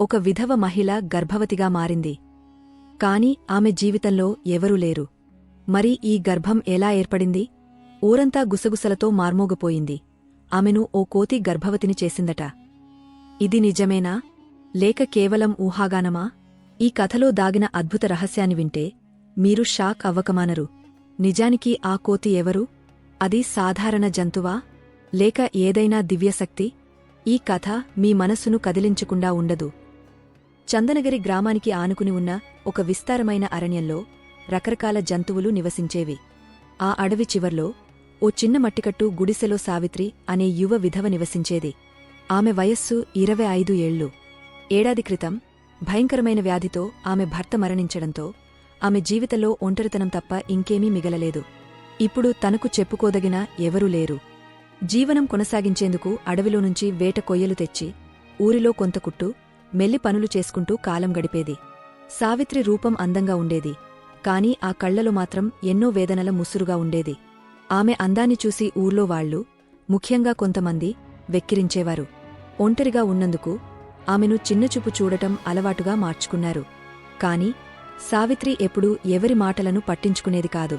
ఒక విధవ మహిళ గర్భవతిగా మారింది. కాని ఆమె జీవితంలో ఎవరూ లేరు. మరి ఈ గర్భం ఎలా ఏర్పడింది? ఊరంతా గుసగుసలతో మార్మోగపోయింది. ఆమెను ఓ కోతి గర్భవతిని చేసిందట. ఇది నిజమేనా? లేక కేవలం ఊహాగానమా? ఈ కథలో దాగిన అద్భుత రహస్యాన్ని వింటే మీరు షాక్ అవ్వకమానరు. నిజానికి ఆ కోతి ఎవరు? అది సాధారణ జంతువా? లేక ఏదైనా దివ్యశక్తి? ఈ కథ మీ మనస్సును కదిలించకుండా ఉండదు. చందనగిరి గ్రామానికి ఆనుకుని ఉన్న ఒక విస్తారమైన అరణ్యంలో రకరకాల జంతువులు నివసించేవి. ఆ అడవి చివర్లో ఓ చిన్న మట్టికట్టు గుడిసెలో సావిత్రి అనే యువ విధవ నివసించేది. ఆమె వయస్సు ఇరవై ఐదు ఏళ్ళు. ఏడాది క్రితం భయంకరమైన వ్యాధితో ఆమె భర్త మరణించడంతో ఆమె జీవితంలో ఒంటరితనం తప్ప ఇంకేమీ మిగలలేదు. ఇప్పుడు తనకు చెప్పుకోదగిన ఎవరూ లేరు. జీవనం కొనసాగించేందుకు అడవిలో నుంచి వేట కొయ్యలు తెచ్చి ఊరిలో కొంత కుట్టు మెల్లి పనులు చేసుకుంటూ కాలం గడిపేది. సావిత్రి రూపం అందంగా ఉండేది. కాని ఆ కళ్ళలో మాత్రం ఎన్నో వేదనల ముసురుగా ఉండేది. ఆమె అందాన్ని చూసి ఊర్లో వాళ్ళు ముఖ్యంగా కొంతమంది వెక్కిరించేవారు. ఒంటరిగా ఉన్నందుకు ఆమెను చిన్నచూపు చూడటం అలవాటుగా మార్చుకున్నారు. కాని సావిత్రి ఎప్పుడూ ఎవరి మాటలను పట్టించుకునేది కాదు.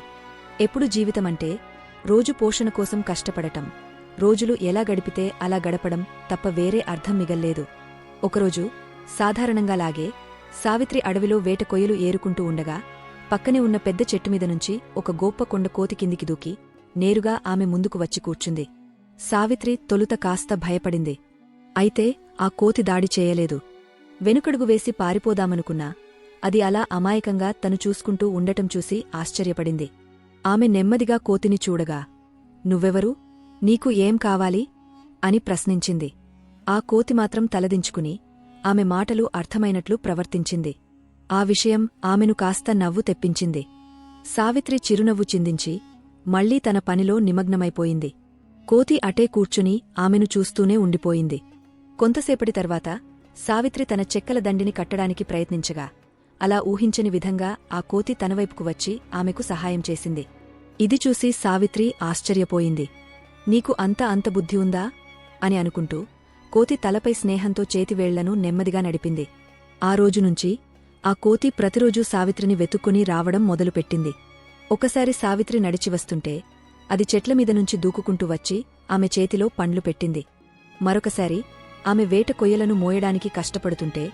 ఎప్పుడు జీవితమంటే రోజు పోషణ కోసం కష్టపడటం. రోజులు ఎలా గడిపితే అలా గడపడం తప్ప వేరే అర్థం మిగల్లేదు. ఒకరోజు సాధారణంగా లాగే సావిత్రి అడవిలో వేట కొయ్యలు ఏరుకుంటూ ఉండగా పక్కనే ఉన్న పెద్ద చెట్టుమీద నుంచి ఒక గోప్ప కొండ కోతి కిందికి దూకి నేరుగా ఆమె ముందుకు వచ్చి కూర్చుంది. సావిత్రి తొలుత కాస్త భయపడింది. అయితే ఆ కోతి దాడి చేయలేదు. వెనుకడుగు వేసి పారిపోదామనుకున్నా అది అలా అమాయకంగా తను చూసుకుంటూ ఉండటం చూసి ఆశ్చర్యపడింది. ఆమె నెమ్మదిగా కోతిని చూడగా నువ్వెవరు? నీకు ఏం కావాలి? అని ప్రశ్నించింది. ఆ కోతి మాత్రం తలదించుకుని ఆమె మాటలు అర్థమైనట్లు ప్రవర్తించింది. ఆ విషయం ఆమెను కాస్త నవ్వు తెప్పించింది. సావిత్రి చిరునవ్వు చిందించి మళ్ళీ తన పనిలో నిమగ్నమైపోయింది. కోతి అటే కూర్చుని ఆమెను చూస్తూనే ఉండిపోయింది. కొంతసేపటి తర్వాత సావిత్రి తన చెక్కల దండిని కట్టడానికి ప్రయత్నించగా అలా ఊహించని విధంగా ఆ కోతి తనవైపుకు వచ్చి ఆమెకు సహాయం చేసింది. ఇది చూసి సావిత్రి ఆశ్చర్యపోయింది. నీకు అంత అంత బుద్ధి ఉందా? అని అనుకుంటూ కోతి తలపై స్నేహంతో చేతివేళ్ళను నెమ్మదిగా నడిపింది. ఆ రోజునుంచి ఆ కోతి ప్రతిరోజూ సావిత్రిని వెతుక్కుని రావడం మొదలుపెట్టింది. ఒకసారి సావిత్రి నడిచివస్తుంటే అది అది చెట్లమీద నుంచి దూకుకుంటూ వచ్చి ఆమె చేతిలో పండ్లు పెట్టింది. మరొకసారి ఆమె వేట కొయ్యలను మోయడానికి కష్టపడుతుంటే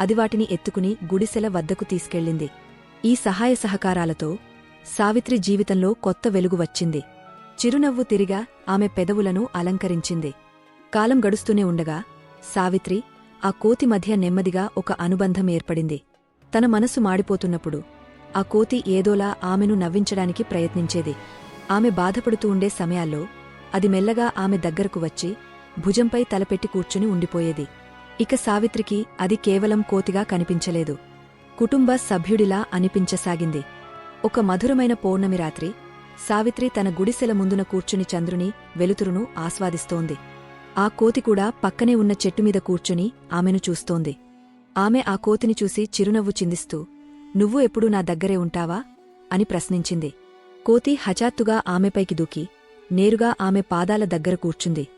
అది వాటిని ఎత్తుకుని గుడిసెల వద్దకు తీసుకెళ్ళింది. ఈ సహాయ సహకారాలతో సావిత్రి జీవితంలో కొత్త వెలుగు వచ్చింది. చిరునవ్వు తిరిగా ఆమె పెదవులను అలంకరించింది. కాలం గడుస్తూనే ఉండగా సావిత్రి ఆ కోతి మధ్య నెమ్మదిగా ఒక అనుబంధం ఏర్పడింది. తన మనసు మాడిపోతున్నప్పుడు ఆ కోతి ఏదోలా ఆమెను నవ్వించడానికి ప్రయత్నించేది. ఆమె బాధపడుతూ ఉండే సమయాల్లో అది మెల్లగా ఆమె దగ్గరకు వచ్చి భుజంపై తలపెట్టి కూర్చుని ఉండిపోయేది. ఇక సావిత్రికి అది కేవలం కోతిగా కనిపించలేదు. కుటుంబ సభ్యుడిలా అనిపించసాగింది. ఒక మధురమైన పౌర్ణమి రాత్రి సావిత్రి తన గుడిసెల ముందున కూర్చుని చంద్రుని వెలుతురును ఆస్వాదిస్తోంది. ఆ కోతి కూడా పక్కనే ఉన్న చెట్టుమీద కూర్చుని ఆమెను చూస్తోంది. ఆమె ఆ కోతిని చూసి చిరునవ్వు చిందిస్తూ నువ్వు ఎప్పుడూ నా దగ్గరే ఉంటావా? అని ప్రశ్నించింది. కోతి హఠాత్తుగా ఆమెపైకి దూకి నేరుగా ఆమె పాదాల దగ్గర కూర్చుంది.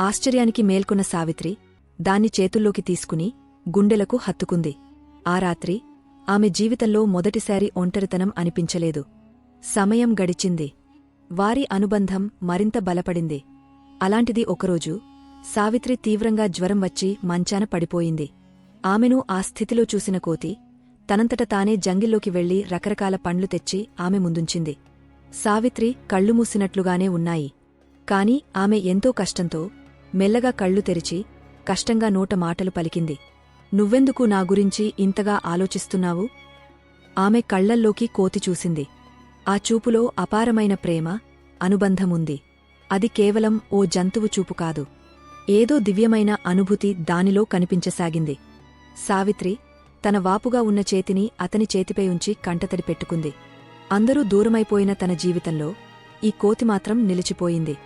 ఆశ్చర్యానికి మేల్కొన్న సావిత్రి దాన్ని చేతుల్లోకి తీసుకుని గుండెలకు హత్తుకుంది. ఆ రాత్రి ఆమె జీవితంలో మొదటిసారి ఒంటరితనం అనిపించలేదు. సమయం గడిచింది. వారి అనుబంధం మరింత బలపడింది. అలాంటిది ఒకరోజు సావిత్రి తీవ్రంగా జ్వరం వచ్చి మంచాన పడిపోయింది. ఆమెను ఆ స్థితిలో చూసిన కోతి తనంతట తానే జంగిల్లోకి వెళ్ళి రకరకాల పండ్లు తెచ్చి ఆమె ముందుంచింది. సావిత్రి కళ్ళు మూసినట్లుగానే ఉన్నాయి. కాని ఆమె ఎంతో కష్టంతో మెల్లగా కళ్ళు తెరిచి కష్టంగా నోట మాటలు పలికింది. నువ్వెందుకు నా గురించి ఇంతగా ఆలోచిస్తున్నావు? ఆమె కళ్ళల్లోకి కోతి చూసింది. ఆ చూపులో అపారమైన ప్రేమ అనుబంధముంది. అది కేవలం ఓ జంతువు చూపు కాదు. ఏదో దివ్యమైన అనుభూతి దానిలో కనిపించసాగింది. సావిత్రి తన వాపుగా ఉన్న చేతిని అతని చేతిపై ఉంచి కంటతడి పెట్టుకుంది. అందరూ దూరమైపోయిన తన జీవితంలో ఈ కోతి మాత్రం నిలిచిపోయింది.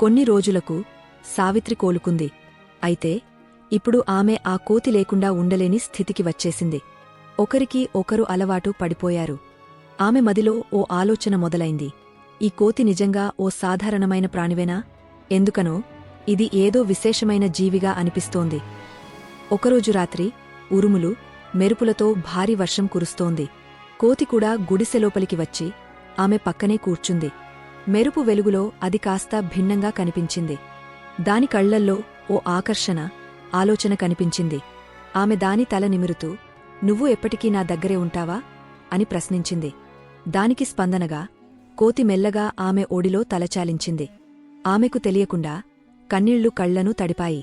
కొన్ని రోజులకు సావిత్రి కోలుకుంది. అయితే ఇప్పుడు ఆమె ఆ కోతి లేకుండా ఉండలేని స్థితికి వచ్చేసింది. ఒకరికి ఒకరు అలవాటు పడిపోయారు. ఆమె మదిలో ఓ ఆలోచన మొదలైంది. ఈ కోతి నిజంగా ఓ సాధారణమైన ప్రాణివేనా? ఎందుకనో ఇది ఏదో విశేషమైన జీవిగా అనిపిస్తోంది. ఒకరోజు రాత్రి ఉరుములు మెరుపులతో భారీ వర్షం కురుస్తోంది. కోతి కూడా గుడిసెలోపలికి వచ్చి ఆమె పక్కనే కూర్చుంది. మెరుపు వెలుగులో అది కాస్త భిన్నంగా కనిపించింది. దాని కళ్ళల్లో ఓ ఆకర్షణ ఆలోచన కనిపించింది. ఆమె దాని తల నిమురుతూ నువ్వు ఎప్పటికీ నా దగ్గరే ఉంటావా? అని ప్రశ్నించింది. దానికి స్పందనగా కోతి మెల్లగా ఆమె ఒడిలో తలచాలించింది. ఆమెకు తెలియకుండా కన్నీళ్ళు కళ్ళను తడిపాయి.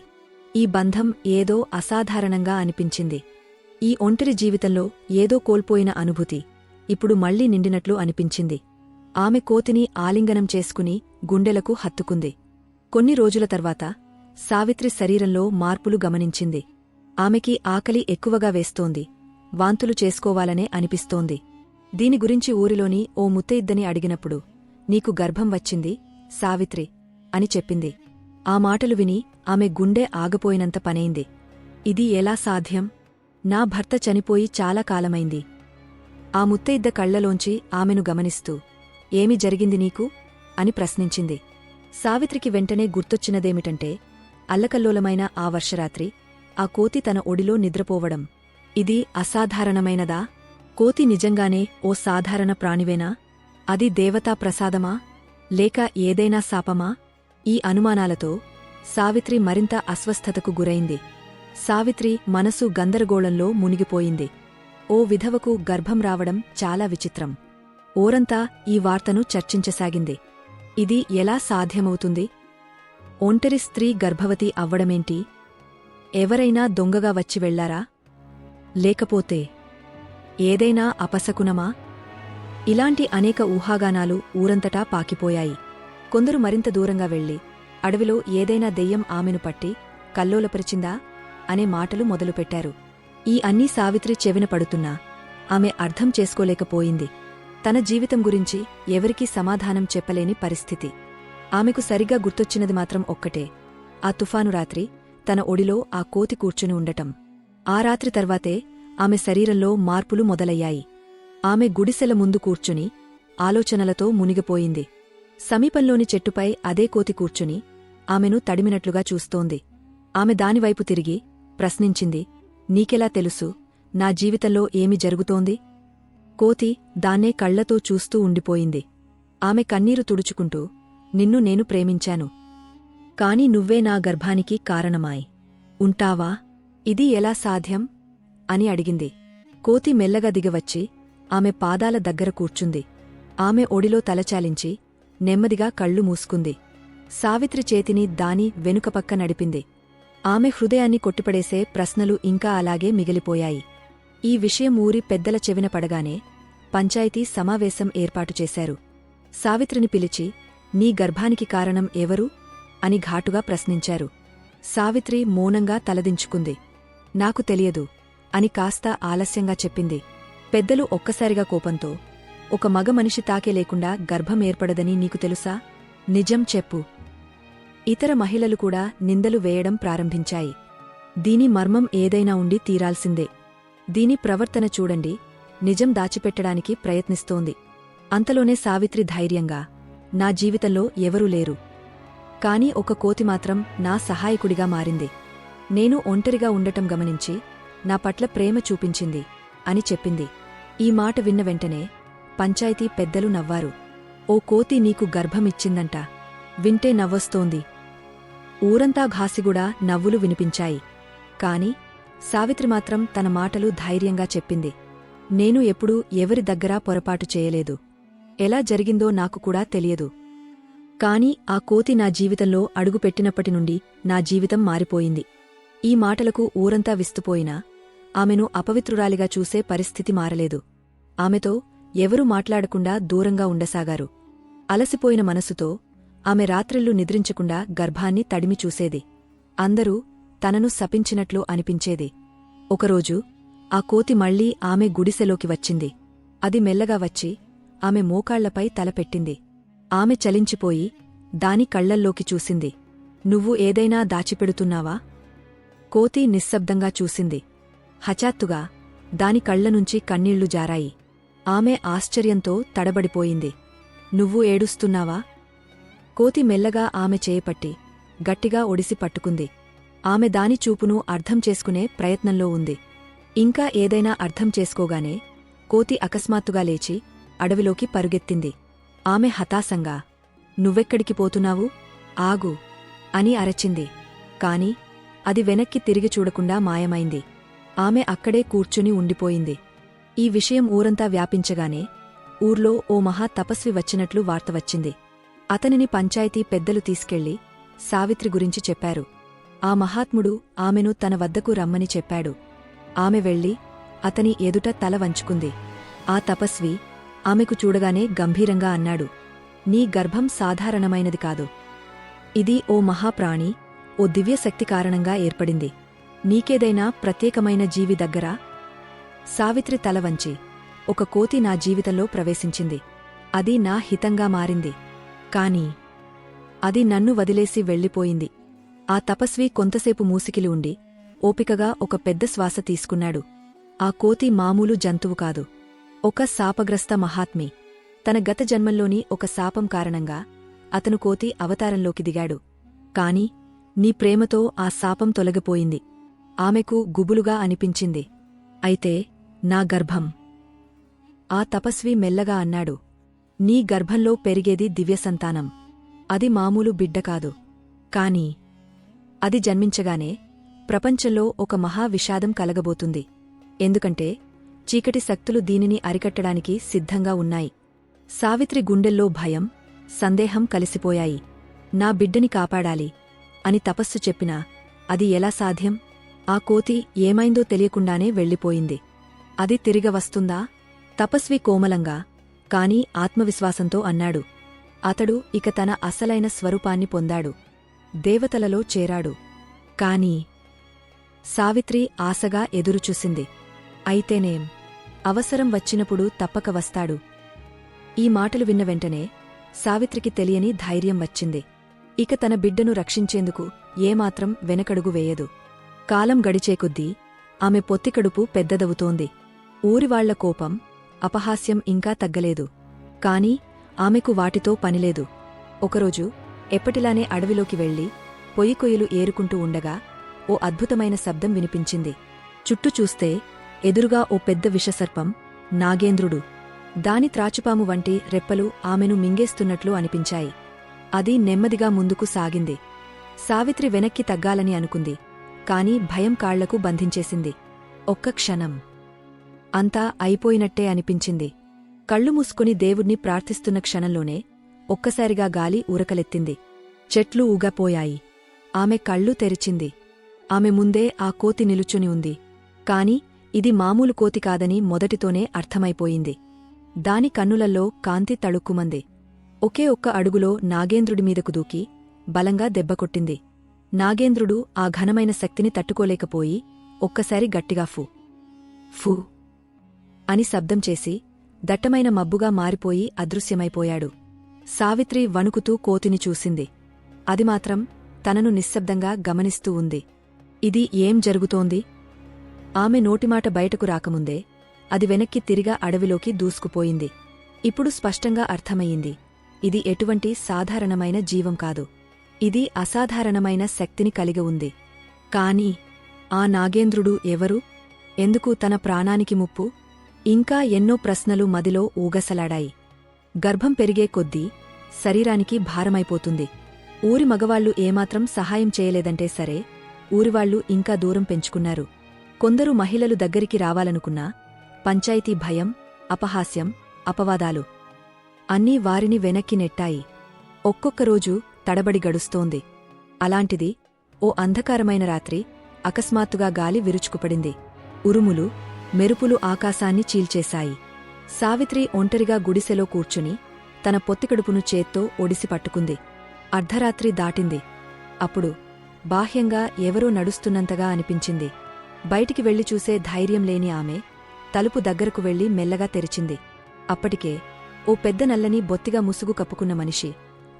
ఈ బంధం ఏదో అసాధారణంగా అనిపించింది. ఈ ఒంటరి జీవితంలో ఏదో కోల్పోయిన అనుభూతి ఇప్పుడు మళ్ళీ నిండినట్లు అనిపించింది. ఆమె కోతిని ఆలింగనం చేసుకుని గుండెలకు హత్తుకుంది. కొన్ని రోజుల తర్వాత సావిత్రి శరీరంలో మార్పులు గమనించింది. ఆమెకి ఆకలి ఎక్కువగా వేస్తోంది. వాంతులు చేసుకోవాలనే అనిపిస్తోంది. దీని గురించి ఊరిలోని ఓ ముత్తయిద్దని అడిగినప్పుడు నీకు గర్భం వచ్చింది సావిత్రి అని చెప్పింది. ఆ మాటలు విని ఆమె గుండె ఆగపోయినంత పనైంది. ఇది ఎలా సాధ్యం? నా భర్త చనిపోయి చాలా కాలమైంది. ఆ ముత్తయిద్ద కళ్ళలోంచి ఆమెను గమనిస్తూ ఏమి జరిగింది నీకు? అని ప్రశ్నించింది. సావిత్రికి వెంటనే గుర్తొచ్చినదేమిటంటే అల్లకల్లోలమైన ఆ వర్షరాత్రి ఆ కోతి తన ఒడిలో నిద్రపోవడం. ఇది అసాధారణమైనదా? కోతి నిజంగానే ఓ సాధారణ ప్రాణివేనా? అది దేవతా ప్రసాదమా? లేక ఏదైనా శాపమా? ఈ అనుమానాలతో సావిత్రి మరింత అస్వస్థతకు గురైంది. సావిత్రి మనసు గందరగోళంలో మునిగిపోయింది. ఓ విధవకు గర్భం రావడం చాలా విచిత్రం. ఓరంతా ఈ వార్తను చర్చించసాగింది. ఇది ఎలా సాధ్యమవుతుంది? ఒంటరి స్త్రీ గర్భవతి అవ్వడమేంటి? ఎవరైనా దొంగగా వచ్చి వెళ్ళారా? లేకపోతే ఏదైనా అపశకునమా? ఇలాంటి అనేక ఊహాగానాలు ఊరంతటా పాకిపోయాయి. కొందరు మరింత దూరంగా వెళ్ళి అడవిలో ఏదైనా దెయ్యం ఆమెను పట్టి కల్లోలపరిచిందా? అనే మాటలు మొదలుపెట్టారు. ఈ అన్నీ సావిత్రి చెవిన పడుతున్నా ఆమె అర్థం చేసుకోలేకపోయింది. తన జీవితం గురించి ఎవరికీ సమాధానం చెప్పలేని పరిస్థితి. ఆమెకు సరిగ్గా గుర్తొచ్చినది మాత్రం ఒక్కటే. ఆ తుఫాను రాత్రి తన ఒడిలో ఆ కోతి కూర్చుని ఉండటం. ఆ రాత్రి తర్వాతే ఆమె శరీరంలో మార్పులు మొదలయ్యాయి. ఆమె గుడిసెల ముందు కూర్చుని ఆలోచనలతో మునిగిపోయింది. సమీపంలోని చెట్టుపై అదే కోతి కూర్చుని ఆమెను తడిమినట్లుగా చూస్తోంది. ఆమె దానివైపు తిరిగి ప్రశ్నించింది నీకెలా తెలుసు? నా జీవితంలో ఏమి జరుగుతోంది? కోతి దాన్నే కళ్ళతో చూస్తూ ఉండిపోయింది. ఆమె కన్నీరు తుడుచుకుంటూ నిన్ను నేను ప్రేమించాను. కాని నువ్వే నా గర్భానికి కారణమాయ్. ఉంటావా? ఇది ఎలా సాధ్యం? అని అడిగింది. కోతి మెల్లగా దిగవచ్చి ఆమె పాదాల దగ్గర కూర్చుంది. ఆమె ఒడిలో తలచాలించి నెమ్మదిగా కళ్ళు మూసుకుంది. సావిత్రి చేతిని దాని వెనుకపక్క నడిపింది. ఆమె హృదయాన్ని కొట్టిపడేసే ప్రశ్నలు ఇంకా అలాగే మిగిలిపోయాయి. ఈ విషయం ఊరి పెద్దల చెవిన పడగానే పంచాయతీ సమావేశం ఏర్పాటు చేశారు. సావిత్రిని పిలిచి నీ గర్భానికి కారణం ఎవరు అని ఘాటుగా ప్రశ్నించారు. సావిత్రి మౌనంగా తలదించుకుంది. నాకు తెలియదు. అని కాస్త ఆలస్యంగా చెప్పింది. పెద్దలు ఒక్కసారిగా కోపంతో ఒక మగ మనిషి తాకే లేకుండా గర్భం ఏర్పడదని నీకు తెలుసా? నిజం చెప్పు. ఇతర మహిళలు కూడా నిందలు వేయడం ప్రారంభించాయి. దీని మర్మం ఏదైనా ఉండి తీరాల్సిందే. దీని ప్రవర్తన చూడండి. నిజం దాచిపెట్టడానికి ప్రయత్నిస్తోంది. అంతలోనే సావిత్రి ధైర్యంగా నా జీవితంలో ఎవరూ లేరు. కాని ఒక కోతి మాత్రం నా సహాయకుడిగా మారింది. నేను ఒంటరిగా ఉండటం గమనించి నా పట్ల ప్రేమ చూపించింది అని చెప్పింది. ఈ మాట విన్న వెంటనే పంచాయతీ పెద్దలు నవ్వారు. ఓ కోతి నీకు గర్భమిచ్చిందంట. వింటే నవ్వొస్తోంది. ఊరంతా ఘాసిగుడా నవ్వులు వినిపించాయి. కాని సావిత్రి మాత్రం తన మాటలు ధైర్యంగా చెప్పింది. నేను ఎప్పుడూ ఎవరి దగ్గరా పొరపాటు చేయలేదు. ఎలా జరిగిందో నాకు కూడా తెలియదు. కాని ఆ కోతి నా జీవితంలో అడుగుపెట్టినప్పటి నుండి నా జీవితం మారిపోయింది. ఈ మాటలకు ఊరంతా విస్తుపోయినా ఆమెను అపవిత్రురాలిగా చూసే పరిస్థితి మారలేదు. ఆమెతో ఎవరూ మాట్లాడకుండా దూరంగా ఉండసాగారు. అలసిపోయిన మనసుతో ఆమె రాత్రిళ్ళు నిద్రించకుండా గర్భాన్ని తడిమి చూసేది. అందరూ తనను శపించినట్లు అనిపించేది. ఒకరోజు ఆ కోతి మళ్ళీ ఆమె గుడిసెలోకి వచ్చింది. అది మెల్లగా వచ్చి ఆమె మోకాళ్ళపై తలపెట్టింది ఆమె చలించిపోయి దాని కళ్ళల్లోకి చూసింది. నువ్వు ఏదైనా దాచిపెడుతున్నావా? కోతి నిశ్శబ్దంగా చూసింది. హఠాత్తుగా దాని కళ్ళనుంచి కన్నీళ్ళు జారాయి. ఆమె ఆశ్చర్యంతో తడబడిపోయింది. నువ్వు ఏడుస్తున్నావా? కోతి మెల్లగా ఆమె చేయపట్టి గట్టిగా ఒడిసి పట్టుకుంది. ఆమె దాని చూపును అర్థం చేసుకునే ప్రయత్నంలో ఉంది. ఇంకా ఏదైనా అర్థం చేసుకోగానే కోతి అకస్మాత్తుగా లేచి అడవిలోకి పరుగెత్తింది. ఆమె హతాశంగా నువ్వెక్కడికి పోతున్నావు? ఆగు అని అరచింది. కాని అది వెనక్కి తిరిగి చూడకుండా మాయమైంది. ఆమె అక్కడే కూర్చుని ఉండిపోయింది. ఈ విషయం ఊరంతా వ్యాపించగానే ఊర్లో ఓ మహా తపస్వి వచ్చినట్లు వార్త వచ్చింది. అతనిని పంచాయతీ పెద్దలు తీసుకెళ్ళి సావిత్రి గురించి చెప్పారు. ఆ మహాత్ముడు ఆమెను తన వద్దకు రమ్మని చెప్పాడు. ఆమె వెళ్ళి అతని ఎదుట తల వంచుకుంది. ఆ తపస్వి ఆమెకు చూడగానే గంభీరంగా అన్నాడు నీ గర్భం సాధారణమైనది కాదు. ఇది ఓ మహాప్రాణి ఓ దివ్యశక్తి కారణంగా ఏర్పడింది. నీకేదైనా ప్రత్యేకమైన జీవి దగ్గరా? సావిత్రి తల వంచి ఒక కోతి నా జీవితంలో ప్రవేశించింది. అది నా హితంగా మారింది. కాని అది నన్ను వదిలేసి వెళ్ళిపోయింది. ఆ తపస్వి కొంతసేపు మూసికిలి ఉండి ఓపికగా ఒక పెద్ద శ్వాస తీసుకున్నాడు. ఆ కోతి మామూలు జంతువు కాదు. ఒక శాపగ్రస్త మహాత్మి. తన గత జన్మంలోని ఒక శాపం కారణంగా అతను కోతి అవతారంలోకి దిగాడు. కాని నీ ప్రేమతో ఆ శాపం తొలగిపోయింది. ఆమెకు గుబులుగా అనిపించింది. అయితే నా గర్భం. ఆ తపస్వి మెల్లగా అన్నాడు నీ గర్భంలో పెరిగేది దివ్యసంతానం. అది మామూలు బిడ్డ కాదు. కాని అది జన్మించగానే ప్రపంచంలో ఒక మహా విషాదం కలగబోతుంది. ఎందుకంటే చీకటి శక్తులు దీనిని అరికట్టడానికి సిద్ధంగా ఉన్నాయి. సావిత్రి గుండెల్లో భయం సందేహం కలిసిపోయాయి. నా బిడ్డని కాపాడాలి అని తపస్సు చెప్పినా అది ఎలా సాధ్యం? ఆ కోతి ఏమైందో తెలియకుండానే వెళ్ళిపోయింది. అది తిరిగ వస్తుందా? తపస్వి కోమలంగా కాని ఆత్మవిశ్వాసంతో అన్నాడు. అతడు ఇక తన అసలైన స్వరూపాన్ని పొందాడు. దేవతలలో చేరాడు. కాని సావిత్రి ఆశగా ఎదురుచూసింది. అయితేనేం? అవసరం వచ్చినప్పుడు తప్పక వస్తాడు. ఈ మాటలు విన్న వెంటనే సావిత్రికి తెలియని ధైర్యం వచ్చింది. ఇక తన బిడ్డను రక్షించేందుకు ఏమాత్రం వెనకడుగు వేయదు. కాలం గడిచేకొద్దీ ఆమె పొత్తికడుపు పెద్దదవుతోంది. ఊరివాళ్ళ కోపం అపహాస్యం ఇంకా తగ్గలేదు. కాని ఆమెకు వాటితో పనిలేదు. ఒకరోజు ఎప్పటిలానే అడవిలోకి వెళ్ళి పొయ్యికొయ్యలు ఏరుకుంటూ ఉండగా ఓ అద్భుతమైన శబ్దం వినిపించింది. చుట్టూ చూస్తే ఎదురుగా ఓ పెద్ద విషసర్పం నాగేంద్రుడు. దాని త్రాచుపాము వంటి రెప్పలు ఆమెను మింగేస్తున్నట్లు అనిపించాయి. అది నెమ్మదిగా ముందుకు సాగింది. సావిత్రి వెనక్కి తగ్గాలని అనుకుంది. కాని భయం కాళ్ళకు బంధించేసింది. ఒక్క క్షణం. అంతా అయిపోయినట్టే అనిపించింది. కళ్ళు మూసుకుని దేవుణ్ణి ప్రార్థిస్తున్న క్షణంలోనే ఒక్కసారిగా గాలి ఊరకలెత్తింది. చెట్లు ఊగపోయాయి. ఆమె కళ్ళు తెరిచింది. ఆమె ముందే ఆ కోతి నిలుచుని ఉంది. కాని ఇది మామూలు కోతి కాదని మొదటితోనే అర్థమైపోయింది. దాని కన్నులల్లో కాంతి తళుక్కుమంది. ఒకే ఒక్క అడుగులో నాగేంద్రుడి మీదకు దూకి బలంగా దెబ్బకొట్టింది నాగేంద్రుడు ఆ ఘనమైన శక్తిని తట్టుకోలేకపోయి ఒక్కసారి గట్టిగా ఫు. ఫు అని శబ్దం చేసి దట్టమైన మబ్బుగా మారిపోయి అదృశ్యమైపోయాడు. సావిత్రి వణుకుతూ కోతిని చూసింది. అది మాత్రం తనను నిశ్శబ్దంగా గమనిస్తూ ఉంది. ఇది ఏం జరుగుతోంది? ఆమె నోటిమాట బయటకు రాకముందే అది వెనక్కి తిరిగా అడవిలోకి దూసుకుపోయింది. ఇప్పుడు స్పష్టంగా అర్థమయ్యింది. ఇది ఎటువంటి సాధారణమైన జీవం కాదు. ఇది అసాధారణమైన శక్తిని కలిగి ఉంది. కాని ఆ నాగేంద్రుడు ఎవరు? ఎందుకు తన ప్రాణానికి ముప్పు? ఇంకా ఎన్నో ప్రశ్నలు మదిలో ఊగసలాడాయి. గర్భం పెరిగే కొద్దీ శరీరానికి భారమైపోతుంది. ఊరి మగవాళ్ళు ఏమాత్రం సహాయం చేయలేదంటే సరే ఊరివాళ్ళు ఇంకా దూరం పెంచుకున్నారు. కొందరు మహిళలు దగ్గరికి రావాలనుకున్నా పంచాయతీ భయం అపహాస్యం అపవాదాలు అన్నీ వారిని వెనక్కి నెట్టాయి. ఒక్కొక్కరోజు తడబడి గడుస్తోంది. అలాంటిది ఓ అంధకారమైన రాత్రి అకస్మాత్తుగా గాలి విరుచుకుపడింది. ఉరుములు మెరుపులు ఆకాశాన్ని చీల్చేశాయి. సావిత్రి ఒంటరిగా గుడిసెలో కూర్చుని తన పొత్తికడుపును చేత్తో ఒడిసి పట్టుకుంది. అర్ధరాత్రి దాటింది. అప్పుడు బాహ్యంగా ఎవరో నడుస్తున్నంతగా అనిపించింది. బయటికి వెళ్ళి చూసే ధైర్యం లేని ఆమె తలుపు దగ్గరకు వెళ్ళి మెల్లగా తెరిచింది. అప్పటికే ఓ పెద్ద నల్లని బొత్తిగా ముసుగు కప్పుకున్న మనిషి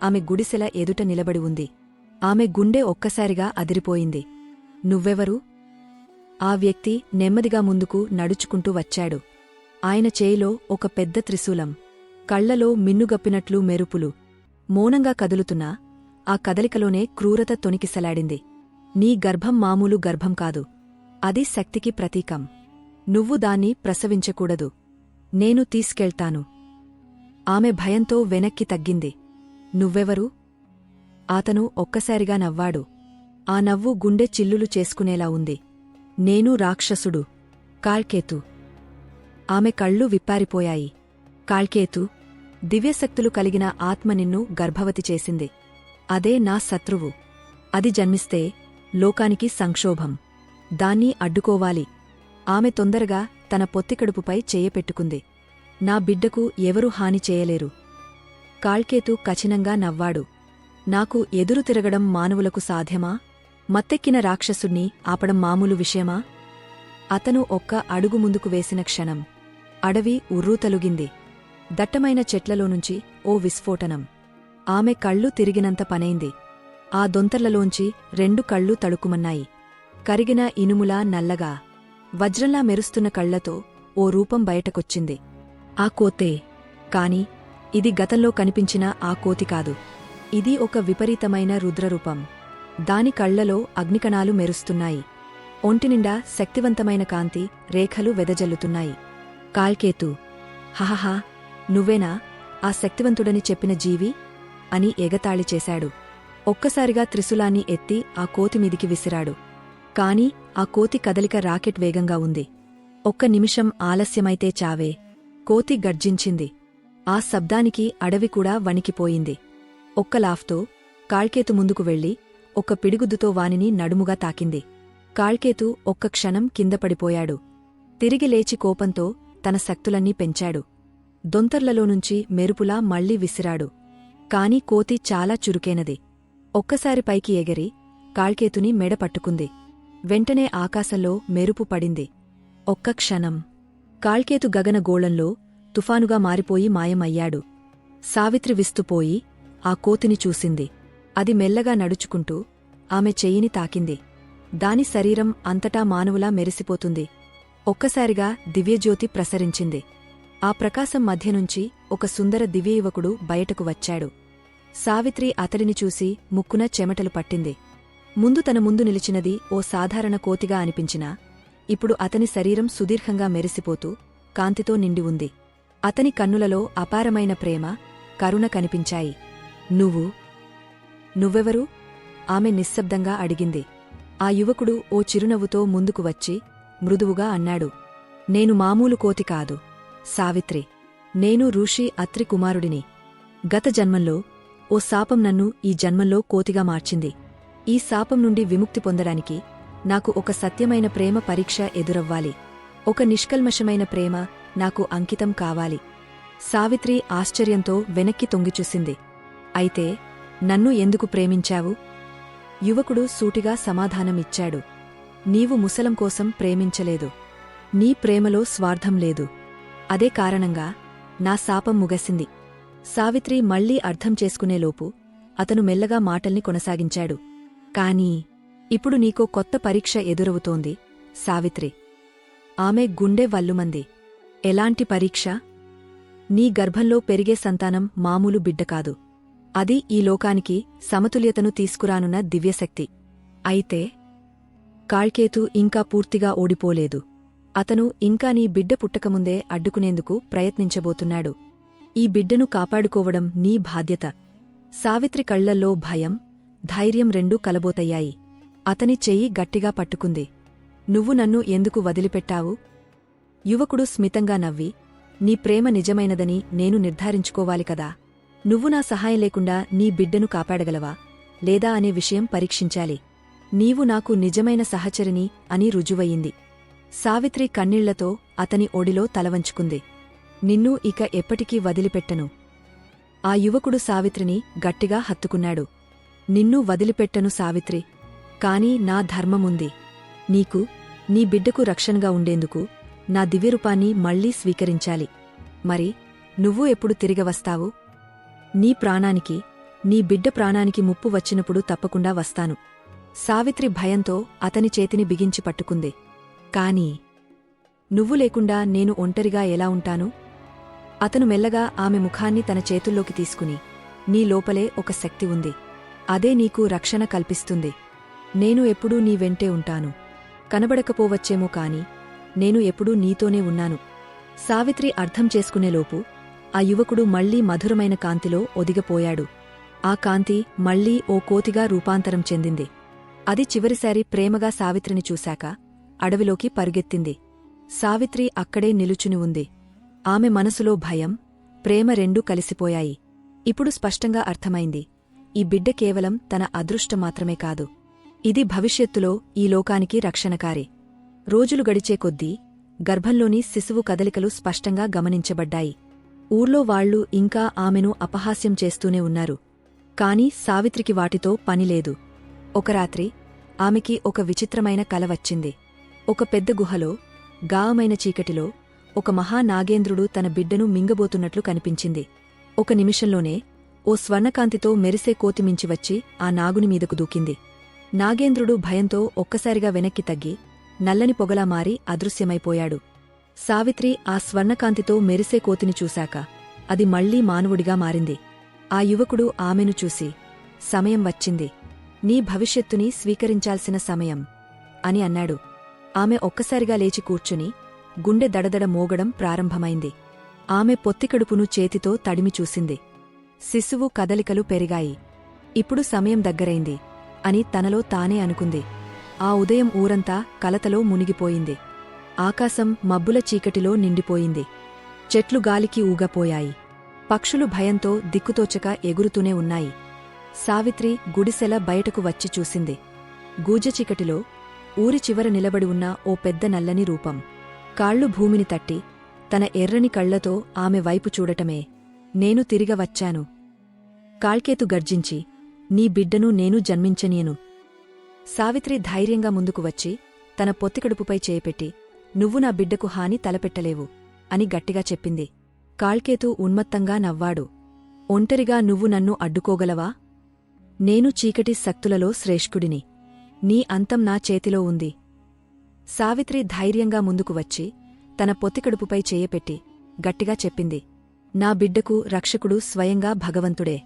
ఆమె గుడిసెల ఎదుట నిలబడి ఉంది. ఆమె గుండె ఒక్కసారిగా అదిరిపోయింది. నువ్వెవరు? ఆ వ్యక్తి నెమ్మదిగా ముందుకు నడుచుకుంటూ వచ్చాడు. ఆయన చేయిలో ఒక పెద్ద త్రిశూలం. కళ్ళలో మిన్నుగప్పినట్లు మెరుపులు. మౌనంగా కదులుతున్నా ఆ కదలికలోనే క్రూరత తొనికిసలాడింది నీ గర్భం మామూలు గర్భం కాదు. అది శక్తికి ప్రతీకం. నువ్వు దాన్ని ప్రసవించకూడదు. నేను తీసుకెళ్తాను. ఆమె భయంతో వెనక్కి తగ్గింది. నువ్వెవరు? అతను ఒక్కసారిగా నవ్వాడు. ఆ నవ్వు గుండె చిల్లులు చేసుకునేలా ఉంది. నేను రాక్షసుడు. కాల్కేతు. ఆమె కళ్ళు విప్పారిపోయాయి. కాల్కేతు దివ్యశక్తులు కలిగిన ఆత్మ నిన్ను గర్భవతి చేసింది. అదే నా శత్రువు. అది జన్మిస్తే లోకానికి సంక్షోభం. దాన్ని అడ్డుకోవాలి. ఆమె తొందరగా తన పొత్తికడుపుపై చేయపెట్టుకుంది. నా బిడ్డకు ఎవరూ హాని చేయలేరు. కాళ్కేతు కఠినంగా నవ్వాడు. నాకు ఎదురు తిరగడం మానవులకు సాధ్యమా? మత్తెక్కిన రాక్షసుణ్ణి ఆపడం మామూలు విషయమా? అతను ఒక్క అడుగు ముందుకు వేసిన క్షణం. అడవి ఉర్రూతలుగింది. దట్టమైన చెట్లలోనుంచి ఓ విస్ఫోటనం. ఆమె కళ్ళు తిరిగినంత పనైంది. ఆ దొంతర్లలోంచి రెండు కళ్ళు తడుకుమన్నాయి. కరిగిన ఇనుములా నల్లగా. వజ్రంలా మెరుస్తున్న కళ్ళతో ఓ రూపం బయటకొచ్చింది. ఆ కోతే. కాని ఇది గతంలో కనిపించిన ఆ కోతి కాదు. ఇది ఒక విపరీతమైన రుద్రరూపం. దాని కళ్ళలో అగ్నికణాలు మెరుస్తున్నాయి. ఒంటినిండా శక్తివంతమైన కాంతి రేఖలు వెదజల్లుతున్నాయి. కాల్కేతు హహహా నువ్వేనా? ఆ శక్తివంతుడని చెప్పిన జీవి? అని ఎగతాళి చేశాడు. ఒక్కసారిగా త్రిశూలాన్ని ఎత్తి ఆ కోతి మీదికి విసిరాడు. కాని ఆ కోతి కదలిక రాకెట్ వేగంగా ఉంది. ఒక్క నిమిషం ఆలస్యమైతే చావే. కోతి గర్జించింది. ఆ శబ్దానికి అడవి కూడా వణికిపోయింది. ఒక్క లాఫ్తో కాళ్కేతు ముందుకు వెళ్ళి ఒక్క పిడిగుద్దుతో వానిని నడుముగా తాకింది. కాళ్కేతు ఒక్క క్షణం కింద పడిపోయాడు. తిరిగి లేచి కోపంతో తన శక్తులన్నీ పెంచాడు. దొంతర్లలోనుంచి మెరుపులా మళ్ళీ విసిరాడు. కాని కోతి చాలా చురుకైనది. ఒక్కసారి పైకి ఎగిరి కాళ్కేతుని మెడ పట్టుకుంది. వెంటనే ఆకాశంలో మెరుపు పడింది. ఒక్క క్షణం. కాళ్కేతు గగన గోళంలో తుఫానుగా మారిపోయి మాయమయ్యాడు. సావిత్రి విస్తుపోయి ఆ కోతిని చూసింది. అది మెల్లగా నడుచుకుంటూ ఆమె చెయ్యిని తాకింది. దాని శరీరం అంతటా మానవులా మెరిసిపోతుంది. ఒక్కసారిగా దివ్యజ్యోతి ప్రసరించింది. ఆ ప్రకాశం మధ్యనుంచి ఒక సుందర దివ్యయువకుడు బయటకు వచ్చాడు. సావిత్రి అతడిని చూసి ముక్కున చెమటలు పట్టింది. ముందు తన ముందు నిలిచినది ఓ సాధారణ కోతిగా అనిపించినా ఇప్పుడు అతని శరీరం సుదీర్ఘంగా మెరిసిపోతూ కాంతితో నిండి ఉంది. అతని కన్నులలో అపారమైన ప్రేమ కరుణ కనిపించాయి. నువ్వు నువ్వెవరు? ఆమె నిశ్శబ్దంగా అడిగింది. ఆ యువకుడు ఓ చిరునవ్వుతో ముందుకు వచ్చి మృదువుగా అన్నాడు. నేను మామూలు కోతి కాదు. సావిత్రి నేను ఋషి అత్రి కుమారుడిని. గత జన్మంలో ఓ శాపం నన్ను ఈ జన్మంలో కోతిగా మార్చింది. ఈ శాపం నుండి విముక్తి పొందడానికి నాకు ఒక సత్యమైన ప్రేమ పరీక్ష ఎదురవ్వాలి. ఒక నిష్కల్మషమైన ప్రేమ నాకు అంకితం కావాలి. సావిత్రి ఆశ్చర్యంతో వెనక్కి తొంగిచూసింది అయితే నన్ను ఎందుకు ప్రేమించావు? యువకుడు సూటిగా సమాధానమిచ్చాడు. నీవు ముసలం కోసం ప్రేమించలేదు. నీ ప్రేమలో స్వార్థం లేదు. అదే కారణంగా నా శాపం ముగసింది. సావిత్రి మళ్ళీ అర్థం చేసుకునేలోపు అతను మెల్లగా మాటల్ని కొనసాగించాడు. కాని ఇప్పుడు నీకో కొత్త పరీక్ష ఎదురవుతోంది సావిత్రి. ఆమె గుండె వల్లుమంది. ఎలాంటి పరీక్ష? నీ గర్భంలో పెరిగే సంతానం మామూలు బిడ్డ కాదు. అది ఈ లోకానికి సమతుల్యతను తీసుకురానున్న దివ్యశక్తి. అయితే కాళ్కేతు ఇంకా పూర్తిగా ఓడిపోలేదు. అతను ఇంకా నీ బిడ్డ పుట్టకముందే అడ్డుకునేందుకు ప్రయత్నించబోతున్నాడు. ఈ బిడ్డను కాపాడుకోవడం నీ బాధ్యత. సావిత్రి కళ్ళల్లో భయం ధైర్యం రెండూ కలబోతయ్యాయి. అతని చెయ్యి గట్టిగా పట్టుకుంది. నువ్వు నన్ను ఎందుకు వదిలిపెట్టావు? యువకుడు స్మితంగా నవ్వి నీ ప్రేమ నిజమైనదని నేను నిర్ధారించుకోవాలి కదా. నువ్వు నా సహాయం లేకుండా నీ బిడ్డను కాపాడగలవా? లేదా అనే విషయం పరీక్షించాలి. నీవు నాకు నిజమైన సహచరిని అని రుజువయింది సావిత్రి కన్నీళ్ళతో అతని ఒడిలో తలవంచుకుంది. నిన్ను ఇక ఎప్పటికీ వదిలిపెట్టను. ఆ యువకుడు సావిత్రిని గట్టిగా హత్తుకున్నాడు. నిన్ను వదిలిపెట్టను సావిత్రి. కాని నా ధర్మముంది. నీకు నీ బిడ్డకు రక్షణగా ఉండేందుకు నా దివ్యరూపాన్ని మళ్ళీ స్వీకరించాలి. మరి నువ్వు ఎప్పుడు తిరిగవస్తావు నీ ప్రాణానికి నీ బిడ్డ ప్రాణానికి ముప్పు వచ్చినప్పుడు తప్పకుండా వస్తాను. సావిత్రి భయంతో అతని చేతిని బిగించి పట్టుకుంది. కాని నువ్వు లేకుండా నేను ఒంటరిగా ఎలా ఉంటాను? అతను మెల్లగా ఆమె ముఖాన్ని తన చేతుల్లోకి తీసుకుని నీ లోపలే ఒక శక్తి ఉంది. అదే నీకు రక్షణ కల్పిస్తుంది. నేను ఎప్పుడూ నీ వెంటే ఉంటాను. కనబడకపోవచ్చేమో కాని నేను ఎప్పుడూ నీతోనే ఉన్నాను. సావిత్రి అర్థం చేసుకునేలోపు ఆ యువకుడు మళ్ళీ మధురమైన కాంతిలో ఒదిగపోయాడు. ఆ కాంతి మళ్ళీ ఓ కోతిగా రూపాంతరం చెందింది. అది చివరిసారి ప్రేమగా సావిత్రిని చూశాక అడవిలోకి పరుగెత్తింది. సావిత్రి అక్కడే నిలుచుని ఉంది. ఆమె మనసులో భయం ప్రేమ రెండూ కలిసిపోయాయి. ఇప్పుడు స్పష్టంగా అర్థమైంది. ఈ బిడ్డ కేవలం తన అదృష్టం మాత్రమే కాదు. ఇది భవిష్యత్తులో ఈ లోకానికి రక్షణకారి. రోజులు గడిచే కొద్దీ గర్భంలోని శిశువు కదలికలు స్పష్టంగా గమనించబడ్డాయి. ఊర్లో వాళ్ళు ఇంకా ఆమెను అపహాస్యం చేస్తూనే ఉన్నారు. కాని సావిత్రికి వాటితో పనిలేదు ఒక రాత్రి ఆమెకి ఒక విచిత్రమైన కల వచ్చింది. ఒక పెద్ద గుహలో గావమైన చీకటిలో ఒక మహానాగేంద్రుడు తన బిడ్డను మింగబోతున్నట్లు కనిపించింది. ఒక నిమిషంలోనే ఓ స్వర్ణకాంతితో మెరిసే కోతిమించి వచ్చి ఆ నాగుని మీదకు దూకింది. నాగేంద్రుడు భయంతో ఒక్కసారిగా వెనక్కి తగ్గి నల్లని పొగలా మారి అదృశ్యమైపోయాడు. సావిత్రి ఆ స్వర్ణకాంతితో మెరిసే కోతిని చూశాక అది మళ్ళీ మానవుడిగా మారింది. ఆ యువకుడు ఆమెను చూసి సమయం వచ్చింది. నీ భవిష్యత్తుని స్వీకరించాల్సిన సమయం అని అన్నాడు. ఆమె ఒక్కసారిగా లేచి కూర్చుని గుండె దడదడ మోగడం ప్రారంభమైంది. ఆమె పొత్తికడుపును చేతితో తడిమి చూసింది. శిశువు కదలికలు పెరిగాయి. ఇప్పుడు సమయం దగ్గరైంది అని తనలో తానే అనుకుంది. ఆ ఉదయం ఊరంతా కలతలో మునిగిపోయింది. ఆకాశం మబ్బుల చీకటిలో నిండిపోయింది. చెట్లు గాలికి ఊగపోయాయి. పక్షులు భయంతో దిక్కుతోచక ఎగురుతూనే ఉన్నాయి. సావిత్రి గుడిసెల బయటకు వచ్చి చూసింది. గూజచీకటిలో ఊరి చివర నిలబడి ఉన్న ఓ పెద్ద నల్లని రూపం. కాళ్ళు భూమిని తట్టి తన ఎర్రని కళ్ళతో ఆమె వైపు చూడటమే. నేను తిరిగ వచ్చాను. కాళ్కేతు గర్జించి నీ బిడ్డను నేను జన్మించనీయను. సావిత్రి ధైర్యంగా ముందుకు వచ్చి తన పొత్తికడుపుపై చేపెట్టి నువ్వు నా బిడ్డకు హాని తలపెట్టలేవు అని గట్టిగా చెప్పింది. కాళ్కేతు ఉన్మత్తంగా నవ్వాడు. ఒంటరిగా నువ్వు నన్ను అడ్డుకోగలవా? నేను చీకటి శక్తులలో శ్రేష్ఠుడిని. నీ అంతం నా చేతిలో ఉంది సావిత్రి ధైర్యంగా ముందుకు వచ్చి తన పొత్తికడుపుపై చేయపెట్టి గట్టిగా చెప్పింది. నా బిడ్డకు రక్షకుడు స్వయంగా భగవంతుడే.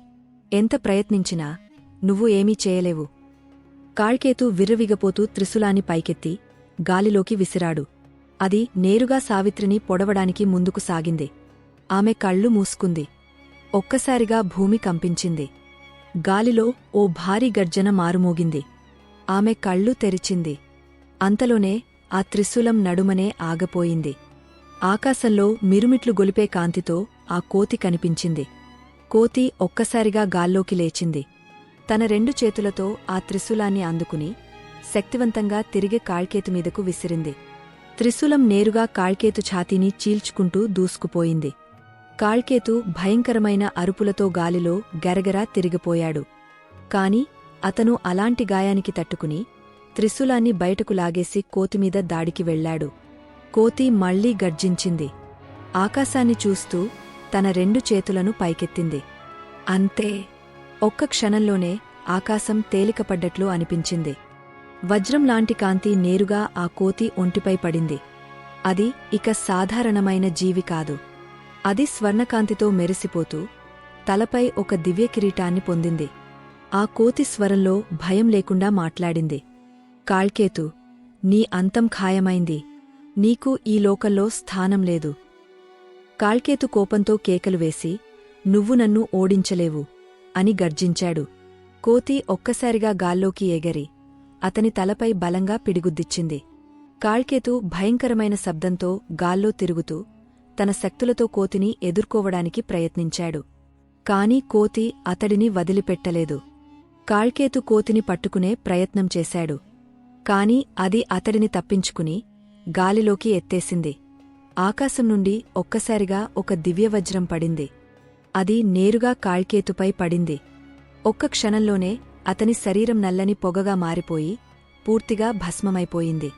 ఎంత ప్రయత్నించినా నువ్వు ఏమీ చేయలేవు. కాళ్కేతు విర్రవిగపోతూ త్రిశూలాన్ని పైకెత్తి గాలిలోకి విసిరాడు. అది నేరుగా సావిత్రిని పొడవడానికి ముందుకు సాగింది. ఆమె కళ్ళు మూసుకుంది. ఒక్కసారిగా భూమి కంపించింది. గాలిలో ఓ భారీ గర్జన మారుమోగింది. ఆమె కళ్ళు తెరిచింది. అంతలోనే ఆ త్రిశూలం నడుమనే ఆగపోయింది. ఆకాశంలో మిరుమిట్లు గొలిపే కాంతితో ఆ కోతి కనిపించింది. కోతి ఒక్కసారిగా గాల్లోకి లేచింది. తన రెండు చేతులతో ఆ త్రిశూలాన్ని అందుకుని శక్తివంతంగా తిరిగి కాళ్కేతు మీదకు విసిరింది. త్రిశూలం నేరుగా కాళ్కేతు ఛాతీని చీల్చుకుంటూ దూసుకుపోయింది. కాళ్కేతు భయంకరమైన అరుపులతో గాలిలో గరగరా తిరిగిపోయాడు. కాని అతను అలాంటి గాయానికి తట్టుకుని త్రిశూలాన్ని బయటకు లాగేసి కోతిమీద దాడికి వెళ్ళాడు కోతి మళ్ళీ గర్జించింది. ఆకాశాన్ని చూస్తూ తన రెండు చేతులను పైకెత్తింది. అంతే! ఒక్క క్షణంలోనే ఆకాశం తేలికపడ్డట్లు అనిపించింది. వజ్రంలాంటి కాంతి నేరుగా ఆ కోతి ఒంటిపై పడింది. అది ఇక సాధారణమైన జీవి కాదు. అది స్వర్ణకాంతితో మెరిసిపోతూ తలపై ఒక దివ్య కిరీటాన్ని పొందింది. ఆ కోతి స్వరంలో భయం లేకుండా మాట్లాడింది. కాళ్కేతు నీ అంతం ఖాయమైంది. నీకు ఈ లోకల్లో స్థానం లేదు. కాళ్కేతు కోపంతో కేకలు వేసి నువ్వు నన్ను ఓడించలేవు. అని గర్జించాడు. కోతి ఒక్కసారిగా గాల్లోకి ఎగరి అతని తలపై బలంగా పిడిగుద్దిచ్చింది. కాళ్కేతు భయంకరమైన శబ్దంతో గాల్లో తిరుగుతూ తన శక్తులతో కోతిని ఎదుర్కోవడానికి ప్రయత్నించాడు. కాని కోతి అతడిని వదిలిపెట్టలేదు. కాళ్కేతు కోతిని పట్టుకునే ప్రయత్నం చేశాడు. కాని అది అతడిని తప్పించుకుని గాలిలోకి ఎత్తేసింది. ఆకాశం నుండి ఒక్కసారిగా ఒక దివ్యవజ్రం పడింది. అది నేరుగా కాళ్కేతుపై పడింది. ఒక్క క్షణంలోనే అతని శరీరం నల్లని పొగగా మారిపోయి పూర్తిగా భస్మమైపోయింది.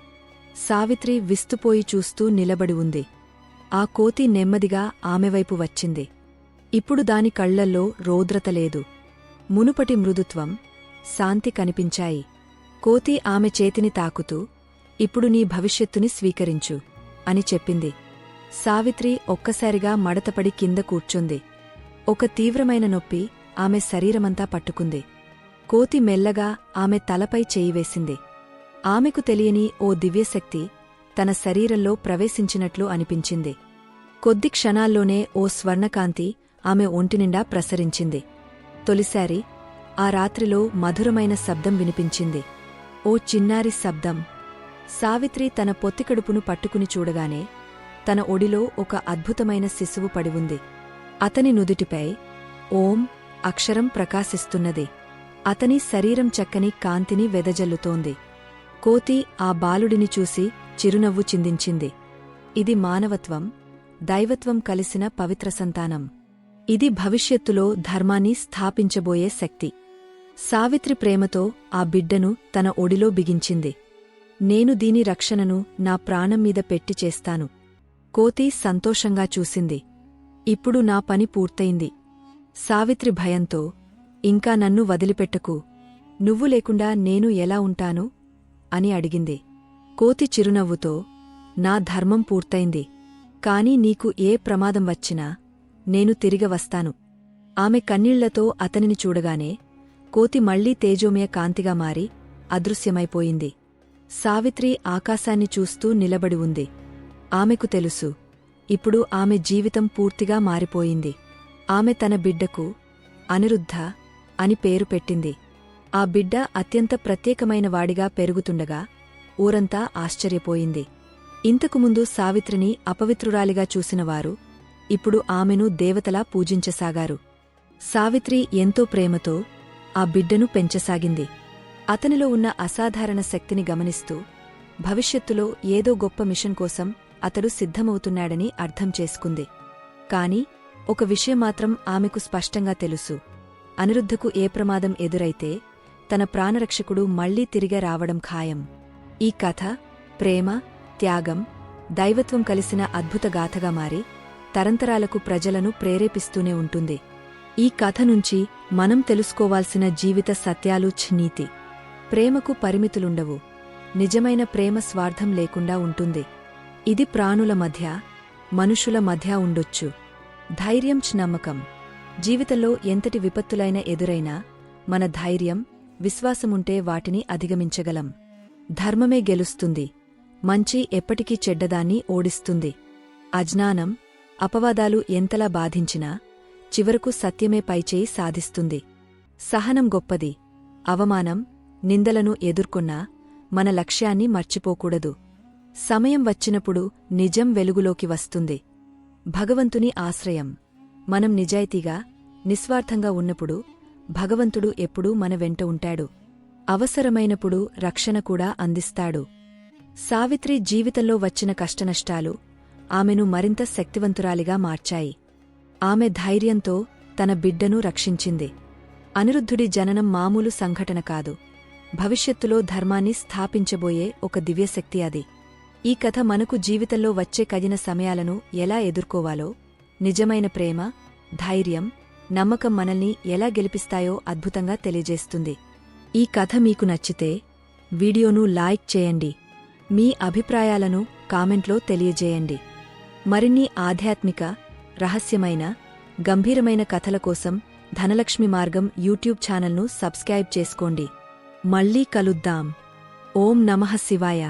సావిత్రి విస్తుపోయి చూస్తూ నిలబడి ఉంది. ఆ కోతి నెమ్మదిగా ఆమెవైపు వచ్చింది. ఇప్పుడు దాని కళ్ళల్లో రౌద్రత లేదు. మునుపటి మృదుత్వం శాంతి కనిపించాయి. కోతి ఆమె చేతిని తాకుతూ ఇప్పుడు నీ భవిష్యత్తుని స్వీకరించు అని చెప్పింది. సావిత్రి ఒక్కసారిగా మడతపడి కింద కూర్చుంది. ఒక తీవ్రమైన నొప్పి ఆమె శరీరమంతా పట్టుకుంది. కోతి మెల్లగా ఆమె తలపై చేయివేసింది ఆమెకు తెలియని ఓ దివ్యశక్తి తన శరీరంలో ప్రవేశించినట్లు అనిపించింది. కొద్ది క్షణాల్లోనే ఓ స్వర్ణకాంతి ఆమె ఒంటినిండా ప్రసరించింది. తొలిసారి ఆ రాత్రిలో మధురమైన శబ్దం వినిపించింది. ఓ చిన్నారి శబ్దం. సావిత్రి తన పొత్తికడుపును పట్టుకుని చూడగానే తన ఒడిలో ఒక అద్భుతమైన శిశువు పడివుంది ఉంది. అతని నుదుటిపై ఓం అక్షరం ప్రకాశిస్తున్నది. అతని శరీరం చక్కని కాంతిని వెదజల్లుతోంది. కోతి ఆ బాలుడిని చూసి చిరునవ్వు చిందించింది. ఇది మానవత్వం దైవత్వం కలిసిన పవిత్ర సంతానం. ఇది భవిష్యత్తులో ధర్మాన్ని స్థాపించబోయే శక్తి. సావిత్రి ప్రేమతో ఆ బిడ్డను తన ఒడిలో బిగించింది. నేను దీని రక్షణను నా ప్రాణం మీద పెట్టి చేస్తాను. కోతి సంతోషంగా చూసింది. ఇప్పుడు నా పని పూర్తయింది. సావిత్రి భయంతో ఇంకా నన్ను వదిలిపెట్టకు. నువ్వు లేకుండా నేను ఎలా ఉంటాను? అని అడిగింది. కోతి చిరునవ్వుతో నా ధర్మం పూర్తయింది. కాని నీకు ఏ ప్రమాదం వచ్చినా నేను తిరిగి వస్తాను. ఆమె కన్నీళ్ళతో అతనిని చూడగానే కోతి మళ్ళీ తేజోమయ కాంతిగా మారి అదృశ్యమైపోయింది. సావిత్రి ఆకాశాన్ని చూస్తూ నిలబడి ఉంది. ఆమెకు తెలుసు ఇప్పుడు ఆమె జీవితం పూర్తిగా మారిపోయింది. ఆమె తన బిడ్డకు అనిరుద్ధ అని పేరు పెట్టింది. ఆ బిడ్డ అత్యంత ప్రత్యేకమైన వాడిగా పెరుగుతుండగా ఊరంతా ఆశ్చర్యపోయింది. ఇంతకుముందు సావిత్రిని అపవిత్రురాలిగా చూసినవారు ఇప్పుడు ఆమెను దేవతలా పూజించసాగారు. సావిత్రి ఎంతో ప్రేమతో ఆ బిడ్డను పెంచసాగింది. అతనిలో ఉన్న అసాధారణ శక్తిని గమనిస్తూ భవిష్యత్తులో ఏదో గొప్ప మిషన్ కోసం అతడు సిద్ధమవుతున్నాడని అర్థం చేసుకుంది. కాని ఒక విషయం మాత్రం ఆమెకు స్పష్టంగా తెలుసు. అనిరుద్ధకు ఏ ప్రమాదం ఎదురైతే తన ప్రాణరక్షకుడు మళ్ళీ తిరిగి రావడం ఖాయం. ఈ కథ ప్రేమ త్యాగం దైవత్వం కలిసిన అద్భుత గాథగా మారి తరంతరాలకు ప్రజలను ప్రేరేపిస్తూనే ఉంటుంది. ఈ కథ నుంచి మనం తెలుసుకోవాల్సిన జీవిత సత్యాలు నీతి. ప్రేమకు పరిమితులుండవు. నిజమైన ప్రేమ స్వార్థం లేకుండా ఉంటుంది. ఇది ప్రాణుల మధ్య మనుషుల మధ్య ఉండొచ్చు. ధైర్యం నమ్మకం. జీవితంలో ఎంతటి విపత్తులైన ఎదురైనా మన ధైర్యం విశ్వాసముంటే వాటిని అధిగమించగలం. ధర్మమే గెలుస్తుంది. మంచి ఎప్పటికీ చెడ్డదాన్ని ఓడిస్తుంది. అజ్ఞానం అపవాదాలు ఎంతలా బాధించినా చివరకు సత్యమే పైచేయి సాధిస్తుంది. సహనం గొప్పది. అవమానం నిందలను ఎదుర్కొన్నా మన లక్ష్యాన్ని మర్చిపోకూడదు. సమయం వచ్చినప్పుడు నిజం వెలుగులోకి వస్తుంది. భగవంతుని ఆశ్రయం. మనం నిజాయితీగా నిస్వార్థంగా ఉన్నప్పుడు భగవంతుడు ఎప్పుడూ మన వెంట ఉంటాడు. అవసరమైనప్పుడు రక్షణ కూడా అందిస్తాడు. సావిత్రి జీవితంలో వచ్చిన కష్టనష్టాలు ఆమెను మరింత శక్తివంతురాలిగా మార్చాయి. ఆమె ధైర్యంతో తన బిడ్డను రక్షించింది. అనిరుద్ధుడి జననం మామూలు సంఘటన కాదు. భవిష్యత్తులో ధర్మాన్ని స్థాపించబోయే ఒక దివ్యశక్తి అది. ఈ కథ మనకు జీవితంలో వచ్చే కదిన సమయాలను ఎలా ఎదుర్కోవాలో నిజమైన ప్రేమ ధైర్యం నమ్మకం మనల్ని ఎలా గెలిపిస్తాయో అద్భుతంగా తెలియజేస్తుంది. ఈ కథ మీకు నచ్చితే వీడియోను లైక్ చేయండి. మీ అభిప్రాయాలను కామెంట్లో తెలియజేయండి. మరిన్ని ఆధ్యాత్మిక రహస్యమైన గంభీరమైన కథల కోసం ధనలక్ష్మి మార్గం యూట్యూబ్ ఛానల్ను సబ్స్క్రైబ్ చేసుకోండి. మళ్ళీ కలుద్దాం. ఓం నమః శివాయ.